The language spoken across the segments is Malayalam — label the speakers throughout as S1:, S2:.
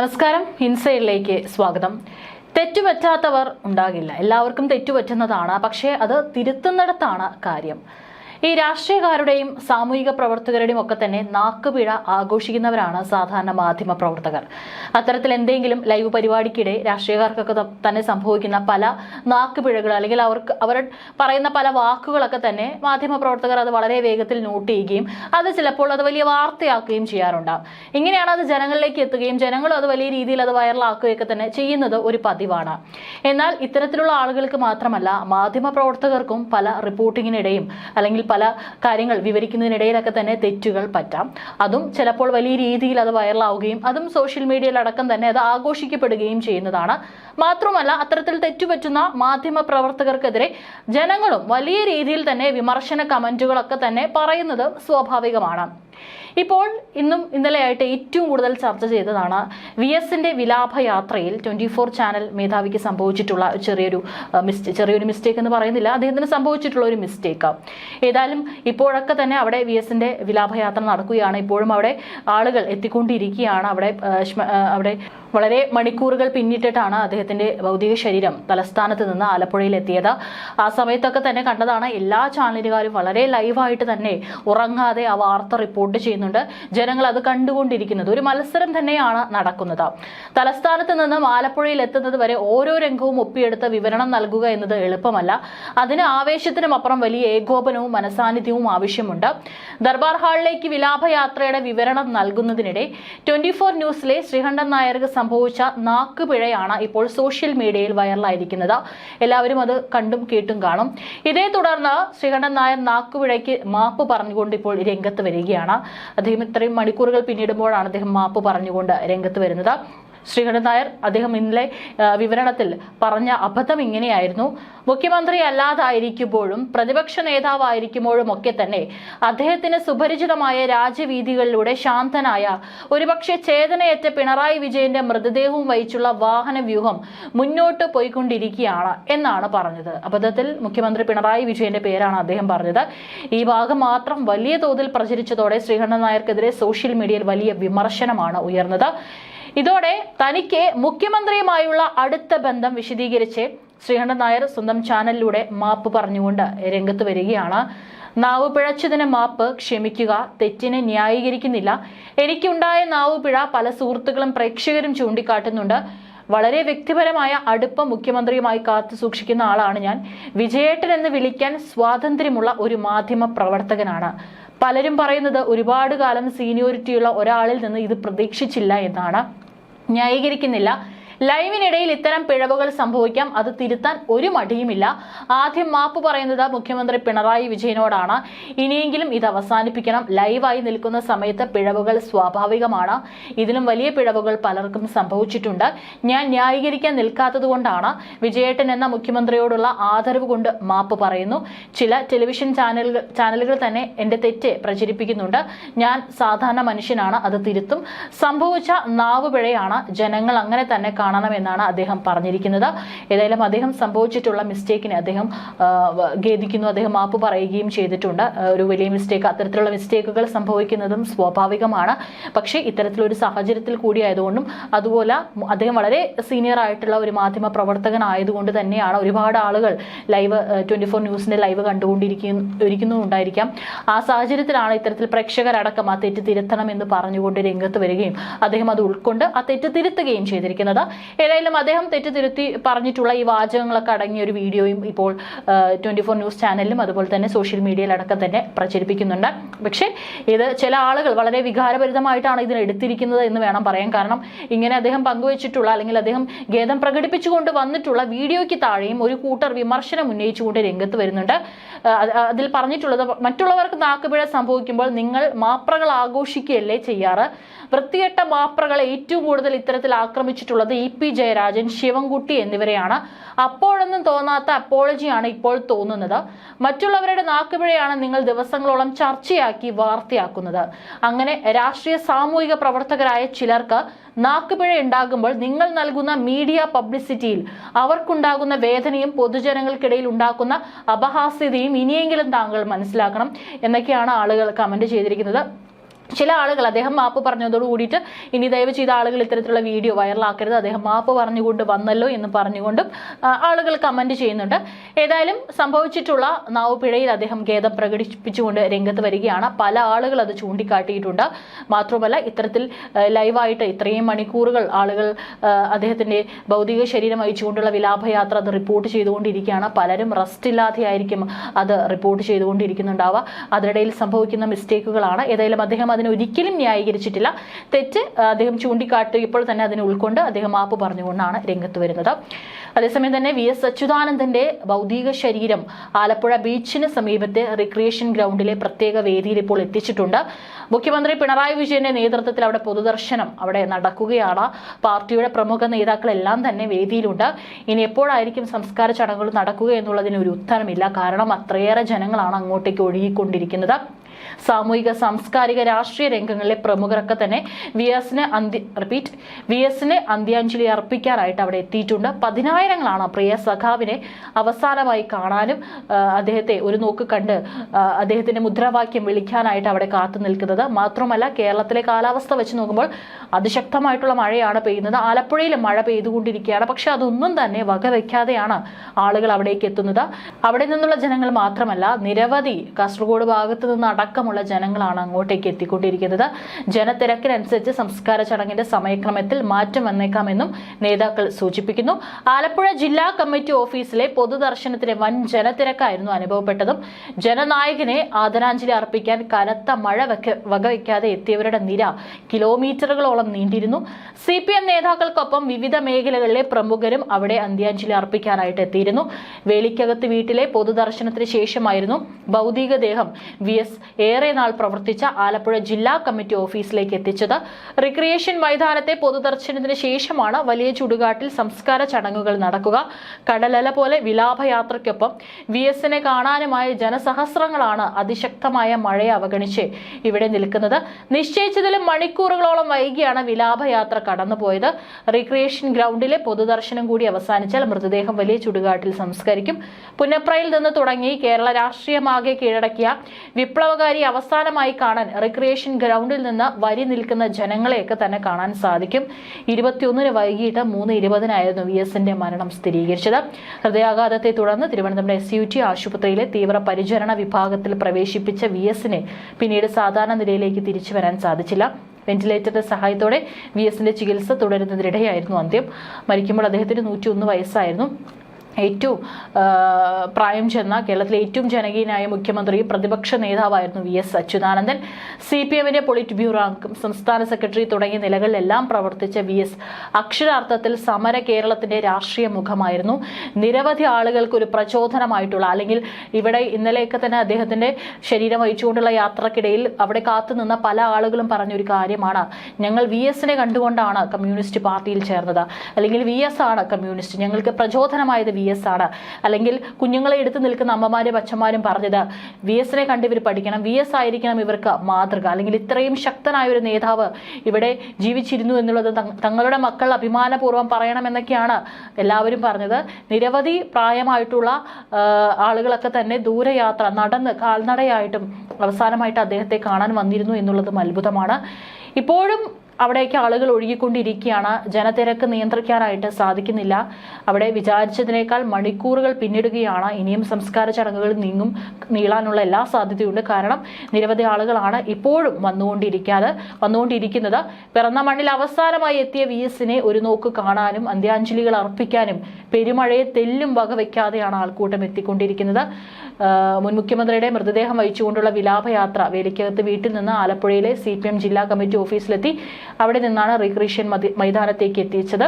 S1: നമസ്കാരം. ഇൻസൈഡിലേക്ക് സ്വാഗതം. തെറ്റുപറ്റാത്തവർ ഉണ്ടാകില്ല. എല്ലാവർക്കും തെറ്റുപറ്റുന്നതാണ്. പക്ഷേ അത് തിരുത്തുന്നിടത്താണ് കാര്യം. ഈ രാഷ്ട്രീയക്കാരുടെയും സാമൂഹിക പ്രവർത്തകരുടെയും ഒക്കെ തന്നെ നാക്കുപിഴ ആഘോഷിക്കുന്നവരാണ് സാധാരണ മാധ്യമ പ്രവർത്തകർ. അത്തരത്തിൽ എന്തെങ്കിലും ലൈവ് പരിപാടിക്കിടെ രാഷ്ട്രീയക്കാർക്കൊക്കെ തന്നെ സംഭവിക്കുന്ന പല നാക്കുപിഴകൾ അല്ലെങ്കിൽ അവർക്ക് അവർ പറയുന്ന പല വാക്കുകളൊക്കെ തന്നെ മാധ്യമ പ്രവർത്തകർ അത് വളരെ വേഗത്തിൽ നോട്ട് ചെയ്യുകയും അത് ചിലപ്പോൾ അത് വലിയ വാർത്തയാക്കുകയും ചെയ്യാറുണ്ട് ഇങ്ങനെയാണ് അത് ജനങ്ങളിലേക്ക് എത്തുകയും ജനങ്ങളും അത് വലിയ രീതിയിൽ അത് വൈറലാക്കുകയൊക്കെ തന്നെ ചെയ്യുന്നത് ഒരു പതിവാണ്. എന്നാൽ ഇത്തരത്തിലുള്ള ആളുകൾക്ക് മാത്രമല്ല മാധ്യമ പ്രവർത്തകർക്കും പല റിപ്പോർട്ടിങ്ങിനിടയും അല്ലെങ്കിൽ പല കാര്യങ്ങൾ വിവരിക്കുന്നതിനിടയിലൊക്കെ തന്നെ തെറ്റുകൾ പറ്റാം. അതും ചിലപ്പോൾ വലിയ രീതിയിൽ അത് വൈറലാവുകയും അതും സോഷ്യൽ മീഡിയയിലടക്കം തന്നെ അത് ആഘോഷിക്കപ്പെടുകയും ചെയ്യുന്നതാണ്. മാത്രമല്ല അത്തരത്തിൽ തെറ്റുപറ്റുന്ന മാധ്യമ പ്രവർത്തകർക്കെതിരെ ജനങ്ങളും വലിയ രീതിയിൽ തന്നെ വിമർശന കമന്റുകളൊക്കെ തന്നെ പറയുന്നത് സ്വാഭാവികമാണ്. ഇപ്പോൾ ഇന്നും ഇന്നലെയായിട്ട് ഏറ്റവും കൂടുതൽ ചർച്ച ചെയ്തതാണ് വി എസിന്റെ വിലാപയാത്രയിൽ ട്വന്റി ഫോർ ചാനൽ മേധാവിക്ക് സംഭവിച്ചിട്ടുള്ള ചെറിയൊരു മിസ്റ്റേക്ക് ചെറിയൊരു മിസ്റ്റേക്ക് എന്ന് പറയുന്നില്ല. അദ്ദേഹത്തിന് സംഭവിച്ചിട്ടുള്ള ഒരു മിസ്റ്റേക്ക് ഏതായാലും ഇപ്പോഴൊക്കെ തന്നെ അവിടെ വി എസിന്റെ വിലാപയാത്ര നടക്കുകയാണ്. ഇപ്പോഴും അവിടെ ആളുകൾ എത്തിക്കൊണ്ടിരിക്കുകയാണ്. അവിടെ അവിടെ വളരെ മണിക്കൂറുകൾ പിന്നിട്ടിട്ടാണ് അദ്ദേഹത്തിന്റെ ഭൗതിക ശരീരം തലസ്ഥാനത്ത് നിന്ന് ആലപ്പുഴയിൽ എത്തിയത്. ആ സമയത്തൊക്കെ തന്നെ കണ്ടതാണ് എല്ലാ ചാനലുകാരും വളരെ ലൈവായിട്ട് തന്നെ ഉറങ്ങാതെ ആ വാർത്ത റിപ്പോർട്ട് ചെയ്യുന്നുണ്ട്. ജനങ്ങൾ അത് കണ്ടുകൊണ്ടിരിക്കുന്നത്. ഒരു മത്സരം തന്നെയാണ് നടക്കുന്നത്. തലസ്ഥാനത്ത് നിന്നും ആലപ്പുഴയിൽ എത്തുന്നത് വരെ ഓരോ രംഗവും ഒപ്പിയെടുത്ത് വിവരണം നൽകുക എന്നത് എളുപ്പമല്ല. അതിന് ആവേശത്തിനും അപ്പുറം വലിയ ഏകോപനവും മനസാന്നിധ്യവും ആവശ്യമുണ്ട്. ദർബാർ ഹാളിലേക്ക് വിലാപയാത്രയുടെ വിവരണം നൽകുന്നതിനിടെ ട്വന്റി ഫോർ ന്യൂസിലെ ശ്രീകണ്ഠൻ നായർക്ക് സംഭവിച്ച നാക്കുപിഴയാണ് ഇപ്പോൾ സോഷ്യൽ മീഡിയയിൽ വൈറലായിരിക്കുന്നത്. എല്ലാവരും അത് കണ്ടും കേട്ടും കാണും. ഇതേ തുടർന്ന് ശ്രീകണ്ഠൻ നായർ നാക്കുപിഴയ്ക്ക് മാപ്പ് പറഞ്ഞുകൊണ്ട് ഇപ്പോൾ രംഗത്ത് വരികയാണ്. അദ്ദേഹം ഇത്രയും മണിക്കൂറുകൾ പിന്നിടുമ്പോഴാണ് അദ്ദേഹം മാപ്പ് പറഞ്ഞുകൊണ്ട് രംഗത്ത് വരുന്നത്. ശ്രീകണ്ഠൻ നായർ അദ്ദേഹം ഇന്നലെ വിവരണത്തിൽ പറഞ്ഞ അബദ്ധം ഇങ്ങനെയായിരുന്നു. മുഖ്യമന്ത്രി അല്ലാതായിരിക്കുമ്പോഴും പ്രതിപക്ഷ നേതാവായിരിക്കുമ്പോഴും ഒക്കെ തന്നെ അദ്ദേഹത്തിന് സുപരിചിതമായ രാജ്യവീതികളിലൂടെ ശാന്തനായ ഒരുപക്ഷെ ചേതനയേറ്റ പിണറായി വിജയന്റെ മൃതദേഹവും വഹിച്ചുള്ള വാഹന വ്യൂഹം മുന്നോട്ട് പോയിക്കൊണ്ടിരിക്കുകയാണ് എന്നാണ് പറഞ്ഞത്. അബദ്ധത്തിൽ മുഖ്യമന്ത്രി പിണറായി വിജയന്റെ പേരാണ് അദ്ദേഹം പറഞ്ഞത്. ഈ ഭാഗം മാത്രം വലിയ തോതിൽ പ്രചരിച്ചതോടെ ശ്രീകണ്ഠൻ നായർക്കെതിരെ സോഷ്യൽ മീഡിയയിൽ വലിയ വിമർശനമാണ് ഉയർന്നത്. ഇതോടെ തനിക്ക് മുഖ്യമന്ത്രിയുമായുള്ള അടുത്ത ബന്ധം വിശദീകരിച്ച് ശ്രീകണ്ഠൻ നായർ സ്വന്തം ചാനലിലൂടെ മാപ്പ് പറഞ്ഞുകൊണ്ട് രംഗത്ത് വരികയാണ്. നാവ് പിഴച്ചതിന് മാപ്പ് ക്ഷമിക്കുക തെറ്റിനെ ന്യായീകരിക്കുന്നില്ല. എനിക്കുണ്ടായ നാവ് പിഴ പല സുഹൃത്തുക്കളും പ്രേക്ഷകരും ചൂണ്ടിക്കാട്ടുന്നുണ്ട്. വളരെ വ്യക്തിപരമായ അടുപ്പം മുഖ്യമന്ത്രിയുമായി കാത്തു സൂക്ഷിക്കുന്ന ആളാണ് ഞാൻ. വിജയേട്ടൻ എന്ന് വിളിക്കാൻ സ്വാതന്ത്ര്യമുള്ള ഒരു മാധ്യമ പ്രവർത്തകനാണ്. പലരും പറയുന്നത് ഒരുപാട് കാലം സീനിയോറിറ്റിയുള്ള ഒരാളിൽ നിന്ന് ഇത് പ്രതീക്ഷിച്ചില്ല എന്നാണ്. ന്യായീകരിക്കുന്നില്ല. ലൈവിനിടയിൽ ഇത്തരം പിഴവുകൾ സംഭവിക്കാം. അത് തിരുത്താൻ ഒരു മടിയുമില്ല. ആദ്യം മാപ്പ് പറയുന്നത് മുഖ്യമന്ത്രി പിണറായി വിജയനോടാണ്. ഇനിയെങ്കിലും ഇത് അവസാനിപ്പിക്കണം. ലൈവായി നിൽക്കുന്ന സമയത്ത് പിഴവുകൾ സ്വാഭാവികമാണ്. ഇതിലും വലിയ പിഴവുകൾ പലർക്കും സംഭവിച്ചിട്ടുണ്ട്. ഞാൻ ന്യായീകരിക്കാൻ നിൽക്കാത്തതുകൊണ്ടാണ് വിജയേട്ടൻ എന്ന മുഖ്യമന്ത്രിയോടുള്ള ആദരവ് കൊണ്ട് മാപ്പ് പറയുന്നു. ചില ടെലിവിഷൻ ചാനലുകൾ ചാനലുകൾ തന്നെ എന്റെ തെറ്റ് പ്രചരിപ്പിക്കുന്നുണ്ട്. ഞാൻ സാധാരണ മനുഷ്യനാണ്. അത് തിരുത്തും. സംഭവിച്ച നാവുപിഴയാണ് ജനങ്ങൾ അങ്ങനെ തന്നെ കാണണമെന്നാണ് അദ്ദേഹം പറഞ്ഞിരിക്കുന്നത്. ഏതായാലും അദ്ദേഹം സംഭവിച്ചിട്ടുള്ള മിസ്റ്റേക്കിനെ അദ്ദേഹം ഖേദിക്കുന്നു. അദ്ദേഹം മാപ്പ് പറയുകയും ചെയ്തിട്ടുണ്ട്. ഒരു വലിയ മിസ്റ്റേക്ക് അത്തരത്തിലുള്ള മിസ്റ്റേക്കുകൾ സംഭവിക്കുന്നതും സ്വാഭാവികമാണ്. പക്ഷേ ഇത്തരത്തിലൊരു സാഹചര്യത്തിൽ കൂടി ആയതുകൊണ്ടും അതുപോലെ അദ്ദേഹം വളരെ സീനിയർ ആയിട്ടുള്ള ഒരു മാധ്യമ പ്രവർത്തകനായതുകൊണ്ട് തന്നെയാണ് ഒരുപാട് ആളുകൾ ലൈവ് ട്വന്റി ഫോർ ന്യൂസിന്റെ ലൈവ് കണ്ടുകൊണ്ടിരിക്കുന്നുണ്ടായിരിക്കാം ആ സാഹചര്യത്തിലാണ് ഇത്തരത്തിൽ പ്രേക്ഷകരടക്കം ആ തെറ്റ് തിരുത്തണം എന്ന് പറഞ്ഞുകൊണ്ട് രംഗത്ത് വരികയും അദ്ദേഹം അത് ഉൾക്കൊണ്ട് ആ തെറ്റ് തിരുത്തുകയും ചെയ്തിരിക്കുന്നത്. ഏതായാലും അദ്ദേഹം തെറ്റുതിരുത്തി പറഞ്ഞിട്ടുള്ള ഈ വാചകങ്ങളൊക്കെ അടങ്ങിയ ഒരു വീഡിയോയും ഇപ്പോൾ ട്വന്റി ഫോർ ന്യൂസ് ചാനലിലും അതുപോലെ തന്നെ സോഷ്യൽ മീഡിയയിലടക്കം തന്നെ പ്രചരിപ്പിക്കുന്നുണ്ട്. പക്ഷേ ഇത് ചില ആളുകൾ വളരെ വികാരഭരിതമായിട്ടാണ് ഇതിന് എടുത്തിരിക്കുന്നത് എന്ന് വേണം പറയാൻ. കാരണം ഇങ്ങനെ അദ്ദേഹം പങ്കുവച്ചിട്ടുള്ള അല്ലെങ്കിൽ അദ്ദേഹം ഖേദം പ്രകടിപ്പിച്ചുകൊണ്ട് വന്നിട്ടുള്ള വീഡിയോയ്ക്ക് താഴെയും ഒരു കൂട്ടർ വിമർശനം ഉന്നയിച്ചുകൊണ്ട് രംഗത്ത് വരുന്നുണ്ട്. അതിൽ പറഞ്ഞിട്ടുള്ളത് മറ്റുള്ളവർക്ക് നാക്കുപിഴ സംഭവിക്കുമ്പോൾ നിങ്ങൾ മാപ്രകൾ ആഘോഷിക്കുകയല്ലേ ചെയ്യാറ്? വൃത്തികെട്ട മാപ്രകളെ ഏറ്റവും കൂടുതൽ ഇത്തരത്തിൽ ആക്രമിച്ചിട്ടുള്ളത് ഇ പി ജയരാജൻ ശിവൻകുട്ടി എന്നിവരെയാണ്. അപ്പോഴൊന്നും തോന്നാത്ത അപ്പോളജിയാണ് ഇപ്പോൾ തോന്നുന്നത്. മറ്റുള്ളവരുടെ നാക്കുപിഴയാണ് നിങ്ങൾ ദിവസങ്ങളോളം ചർച്ചയാക്കി വാർത്തയാക്കുന്നത്. അങ്ങനെ രാഷ്ട്രീയ സാമൂഹിക പ്രവർത്തകരായ ചിലർക്ക് നാക്കുപിഴ ഉണ്ടാകുമ്പോൾ നിങ്ങൾ നൽകുന്ന മീഡിയ പബ്ലിസിറ്റിയിൽ അവർക്കുണ്ടാകുന്ന വേദനയും പൊതുജനങ്ങൾക്കിടയിൽ ഉണ്ടാക്കുന്ന അപഹാസ്യതയും ഇനിയെങ്കിലും താങ്കൾ മനസ്സിലാക്കണം എന്നൊക്കെയാണ് ആളുകൾ കമന്റ് ചെയ്തിരിക്കുന്നത്. ചില ആളുകൾ അദ്ദേഹം മാപ്പ് പറഞ്ഞതോട് കൂടിയിട്ട് ഇനി ദയവ് ചെയ്ത ആളുകൾ ഇത്തരത്തിലുള്ള വീഡിയോ വൈറലാക്കരുത്. അദ്ദേഹം മാപ്പ് പറഞ്ഞുകൊണ്ട് വന്നല്ലോ എന്ന് പറഞ്ഞുകൊണ്ടും ആളുകൾ കമന്റ് ചെയ്യുന്നുണ്ട്. ഏതായാലും സംഭവിച്ചിട്ടുള്ള നാവുപിഴയിൽ അദ്ദേഹം ഖേദം പ്രകടിപ്പിച്ചുകൊണ്ട് രംഗത്ത് വരികയാണ്. പല ആളുകൾ അത് ചൂണ്ടിക്കാട്ടിയിട്ടുണ്ട്. മാത്രമല്ല ഇത്തരത്തിൽ ലൈവായിട്ട് ഇത്രയും മണിക്കൂറുകൾ ആളുകൾ അദ്ദേഹത്തിന്റെ ഭൗതിക ശരീരം അയച്ചുകൊണ്ടുള്ള വിലാപയാത്ര അത് റിപ്പോർട്ട് ചെയ്തുകൊണ്ടിരിക്കുകയാണ്. പലരും റെസ്റ്റ് ഇല്ലാതെയായിരിക്കും അത് റിപ്പോർട്ട് ചെയ്തുകൊണ്ടിരിക്കുന്നുണ്ടാവുക. അതിനിടയിൽ സംഭവിക്കുന്ന മിസ്റ്റേക്കുകളാണ്. ഏതായാലും അദ്ദേഹം അതിനെ ഒരിക്കലും ന്യായീകരിച്ചിട്ടില്ല. തെറ്റ് അദ്ദേഹം ചൂണ്ടിക്കാട്ടിയപ്പോൾ തന്നെ അതിനെ ഉൾക്കൊണ്ട് അദ്ദേഹം മാപ്പ് പറഞ്ഞുകൊണ്ടാണ് രംഗത്ത് വരുന്നത്. അതേസമയം തന്നെ വി എസ് അച്യുതാനന്ദന്റെ ഭൗതിക ശരീരം ആലപ്പുഴ ബീച്ചിന് സമീപത്തെ റിക്രിയേഷൻ ഗ്രൗണ്ടിലെ പ്രത്യേക വേദിയിൽ ഇപ്പോൾ എത്തിച്ചിട്ടുണ്ട്. മുഖ്യമന്ത്രി പിണറായി വിജയന്റെ നേതൃത്വത്തിൽ അവിടെ പൊതുദർശനം അവിടെ നടക്കുകയാണ്. പാർട്ടിയുടെ പ്രമുഖ നേതാക്കളെല്ലാം തന്നെ വേദിയിലുണ്ട്. ഇനി എപ്പോഴായിരിക്കും സംസ്കാര ചടങ്ങുകൾ നടക്കുക എന്നുള്ളതിന് ഒരു ഉത്തരമില്ല. കാരണം അത്രയേറെ ജനങ്ങളാണ് അങ്ങോട്ടേക്ക് ഒഴുകിക്കൊണ്ടിരിക്കുന്നത്. സാമൂഹിക സാംസ്കാരിക രാഷ്ട്രീയ രംഗങ്ങളിലെ പ്രമുഖരൊക്കെ തന്നെ വി എസിന് അന്ത്യ റിപ്പീറ്റ് വി എസിന് അന്ത്യാഞ്ജലി അർപ്പിക്കാനായിട്ട് അവിടെ എത്തിയിട്ടുണ്ട്. പതിനായിരങ്ങളാണ് പ്രിയ സഖാവിനെ അവസാനമായി കാണാനും അദ്ദേഹത്തെ ഒരു നോക്ക് കണ്ട് അദ്ദേഹത്തിന്റെ മുദ്രാവാക്യം വിളിക്കാനായിട്ട് അവിടെ കാത്തു നിൽക്കുന്നത്. മാത്രമല്ല കേരളത്തിലെ കാലാവസ്ഥ വെച്ച് നോക്കുമ്പോൾ അതിശക്തമായിട്ടുള്ള മഴയാണ് പെയ്യുന്നത്. ആലപ്പുഴയിൽ മഴ പെയ്തുകൊണ്ടിരിക്കുകയാണ്. പക്ഷെ അതൊന്നും തന്നെ വകവെക്കാതെയാണ് ആളുകൾ അവിടേക്ക് എത്തുന്നത്. അവിടെ നിന്നുള്ള ജനങ്ങൾ മാത്രമല്ല നിരവധി കാസർഗോഡ് ഭാഗത്ത് നിന്ന് അടക്കമുള്ള ജനങ്ങളാണ് അങ്ങോട്ടേക്ക് എത്തിക്കൊണ്ടിരിക്കുന്നത്. ജനത്തിരക്കിനനുസരിച്ച് സംസ്കാര ചടങ്ങിന്റെ സമയക്രമത്തിൽ മാറ്റം വന്നേക്കാമെന്നും നേതാക്കൾ സൂചിപ്പിക്കുന്നു. ആലപ്പുഴ ജില്ലാ കമ്മിറ്റി ഓഫീസിലെ പൊതുദർശനത്തിന് വൻ ജനത്തിരക്കായിരുന്നു അനുഭവപ്പെട്ടതും. ജനനായകനെ ആദരാഞ്ജലി അർപ്പിക്കാൻ കനത്ത മഴ വകവയ്ക്കാതെ എത്തിയവരുടെ നിര കിലോമീറ്ററുകളോളം നീണ്ടിരുന്നു. സി പി എം നേതാക്കൾക്കൊപ്പം വിവിധ മേഖലകളിലെ പ്രമുഖരും അവിടെ അന്ത്യാഞ്ജലി അർപ്പിക്കാനായിട്ട് എത്തിയിരുന്നു. വേലിക്കകത്ത് വീട്ടിലെ പൊതുദർശനത്തിന് ശേഷമായിരുന്നു ഭൗതികദേഹം വി. എസ്. ഏറെ നാൾ പ്രവർത്തിച്ച ആലപ്പുഴ ജില്ലാ കമ്മിറ്റി ഓഫീസിലേക്ക് എത്തിച്ചത്. റിക്രിയേഷൻ മൈതാനത്തെ പൊതുദർശനത്തിന് ശേഷമാണ് വലിയ ചുടുകാട്ടിൽ സംസ്കാര ചടങ്ങുകൾ നടക്കുക. കടലല പോലെ വിലാപയാത്രയ്ക്കൊപ്പം വി എസിനെ കാണാനുമായി ജനസഹസ്രങ്ങളാണ് അതിശക്തമായ മഴയെ അവഗണിച്ച് ഇവിടെ നിൽക്കുന്നത്. നിശ്ചയിച്ചതിലും മണിക്കൂറുകളോളം വൈകിയാണ് വിലാപയാത്ര കടന്നുപോയത്. റിക്രിയേഷൻ ഗ്രൗണ്ടിലെ പൊതുദർശനം കൂടി അവസാനിച്ചാൽ മൃതദേഹം വലിയ ചുടുകാട്ടിൽ സംസ്കരിക്കും. പുന്നപ്രയിൽ നിന്ന് തുടങ്ങി കേരള രാഷ്ട്രീയമാകെ കീഴടക്കിയ വിപ്ലവകാരി അവസാനമായി കാണാൻ റിക്രിയേഷൻ ഗ്രൗണ്ടിൽ നിന്ന് വരി നിൽക്കുന്ന ജനങ്ങളെയൊക്കെ തന്നെ കാണാൻ സാധിക്കും. ഇരുപത്തിയൊന്നിന് വൈകിട്ട് മൂന്ന് ഇരുപതിനായിരുന്നു വി എസിന്റെ മരണം സ്ഥിരീകരിച്ചത്. ഹൃദയാഘാതത്തെ തുടർന്ന് തിരുവനന്തപുരം എസ് യു ടി ആശുപത്രിയിലെ തീവ്രപരിചരണ വിഭാഗത്തിൽ പ്രവേശിപ്പിച്ച വി എസിനെ പിന്നീട് സാധാരണ നിലയിലേക്ക് തിരിച്ചു വരാൻ സാധിച്ചില്ല. വെന്റിലേറ്ററിന്റെ സഹായത്തോടെ വി എസിന്റെ ചികിത്സ തുടരുന്നതിനിടെയായിരുന്നു അന്ത്യം. മരിക്കുമ്പോൾ അദ്ദേഹത്തിന് നൂറ്റിയൊന്ന് വയസ്സായിരുന്നു. ഏറ്റവും പ്രായം ചെന്ന കേരളത്തിലെ ഏറ്റവും ജനകീയനായ മുഖ്യമന്ത്രി പ്രതിപക്ഷ നേതാവായിരുന്നു V S Achuthanandan. C P എമ്മിന്റെ പൊളിറ്റ് ബ്യൂറോ അംഗം സംസ്ഥാന സെക്രട്ടറി തുടങ്ങിയ നിലകളിലെല്ലാം പ്രവർത്തിച്ച വി എസ് അക്ഷരാർത്ഥത്തിൽ സമര കേരളത്തിന്റെ രാഷ്ട്രീയ മുഖമായിരുന്നു. നിരവധി ആളുകൾക്ക് ഒരു പ്രചോദനമായിട്ടുള്ള അല്ലെങ്കിൽ ഇവിടെ ഇന്നലെയൊക്കെ തന്നെ അദ്ദേഹത്തിന്റെ ശരീരം വഹിച്ചുകൊണ്ടുള്ള യാത്രക്കിടയിൽ അവിടെ കാത്തുനിന്ന പല ആളുകളും പറഞ്ഞൊരു കാര്യമാണ്. ഞങ്ങൾ വി എസിനെ കണ്ടുകൊണ്ടാണ് കമ്മ്യൂണിസ്റ്റ് പാർട്ടിയിൽ ചേർന്നത്. അല്ലെങ്കിൽ വി എസ് ആണ് കമ്മ്യൂണിസ്റ്റ്. ഞങ്ങൾക്ക് പ്രചോദനമായത് വി എസ് ആണ്. അല്ലെങ്കിൽ കുഞ്ഞുങ്ങളെ എടുത്തു നിൽക്കുന്ന അമ്മമാരും അച്ഛന്മാരും പറഞ്ഞത് വി എസിനെ കണ്ട് ഇവർ പഠിക്കണം. വി എസ് ആയിരിക്കണം ഇവർക്ക് മാതൃക. അല്ലെങ്കിൽ ഇത്രയും ശക്തനായ ഒരു നേതാവ് ഇവിടെ ജീവിച്ചിരുന്നു എന്നുള്ളത് തങ്ങളുടെ മക്കൾ അഭിമാനപൂർവം പറയണമെന്നൊക്കെയാണ് എല്ലാവരും പറഞ്ഞത്. നിരവധി പ്രായമായിട്ടുള്ള ആളുകളൊക്കെ തന്നെ ദൂരയാത്ര നടന്ന് കാൽനടയായിട്ടും അവസാനമായിട്ട് അദ്ദേഹത്തെ കാണാൻ വന്നിരുന്നു എന്നുള്ളതും അത്ഭുതമാണ്. ഇപ്പോഴും അവിടേക്ക് ആളുകൾ ഒഴുകിക്കൊണ്ടിരിക്കുകയാണ്. ജനത്തിരക്ക് നിയന്ത്രിക്കാനായിട്ട് സാധിക്കുന്നില്ല. അവിടെ വിചാരിച്ചതിനേക്കാൾ മണിക്കൂറുകൾ പിന്നിടുകയാണ്. ഇനിയും സംസ്കാര ചടങ്ങുകൾ നീങ്ങും നീളാനുള്ള എല്ലാ സാധ്യതയുണ്ട്. കാരണം നിരവധി ആളുകളാണ് ഇപ്പോഴും വന്നുകൊണ്ടിരിക്കാതെ വന്നുകൊണ്ടിരിക്കുന്നത്. പിറന്ന മണ്ണിൽ അവസാനമായി എത്തിയ വി എസിനെ ഒരു നോക്ക് കാണാനും അന്ത്യാഞ്ജലികൾ അർപ്പിക്കാനും പെരുമഴയെ തെല്ലും വകവയ്ക്കാതെയാണ് ആൾക്കൂട്ടം എത്തിക്കൊണ്ടിരിക്കുന്നത്. മുൻ മുഖ്യമന്ത്രിയുടെ മൃതദേഹം വഹിച്ചുകൊണ്ടുള്ള വിലാപയാത്ര വേലിക്കകത്ത് വീട്ടിൽ നിന്ന് ആലപ്പുഴയിലെ സി ജില്ലാ കമ്മിറ്റി ഓഫീസിലെത്തി. അവിടെ നിന്നാണ് റീക്രിയേഷൻ മൈതാനത്തേക്ക് എത്തിച്ചത്.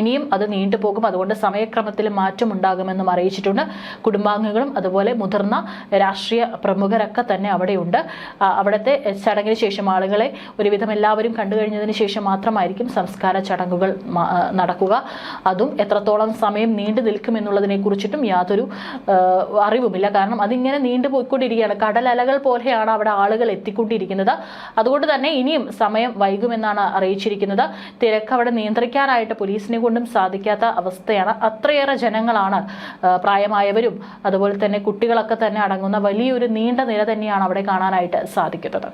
S1: ഇനിയും അത് നീണ്ടുപോകും അതുകൊണ്ട് സമയക്രമത്തിൽ മാറ്റം ഉണ്ടാകുമെന്നും അറിയിച്ചിട്ടുണ്ട്. കുടുംബാംഗങ്ങളും അതുപോലെ മുതിർന്ന രാഷ്ട്രീയ പ്രമുഖരൊക്കെ തന്നെ അവിടെയുണ്ട്. അവിടുത്തെ ചടങ്ങിന് ശേഷം ആളുകളെ ഒരുവിധം എല്ലാവരും കണ്ടു കഴിഞ്ഞതിന് ശേഷം മാത്രമായിരിക്കും സംസ്കാര ചടങ്ങുകൾ നടക്കുക. അതും എത്രത്തോളം സമയം നീണ്ടു നിൽക്കും എന്നുള്ളതിനെ കുറിച്ചിട്ടും യാതൊരു അറിവുമില്ല. കാരണം അതിങ്ങനെ നീണ്ടു പോയിക്കൊണ്ടിരിക്കുകയാണ്. കടലലകൾ പോലെയാണ് അവിടെ ആളുകൾ എത്തിക്കൊണ്ടിരിക്കുന്നത്. അതുകൊണ്ട് തന്നെ ഇനിയും സമയം വൈകുമെന്നാണ് അറിയിച്ചിരിക്കുന്നത്. തിരക്ക് അവിടെ നിയന്ത്രിക്കാനായിട്ട് പോലീസിനെ കൊണ്ടും സാധിക്കാത്ത അവസ്ഥയാണ് അത്രയേറെ ജനങ്ങളാണ് പ്രായമായവരും അതുപോലെ തന്നെ കുട്ടികളൊക്കെ തന്നെ അടങ്ങുന്ന വലിയൊരു നീണ്ട നിര തന്നെയാണ് അവിടെ കാണാനായിട്ട് സാധിക്കുന്നത്.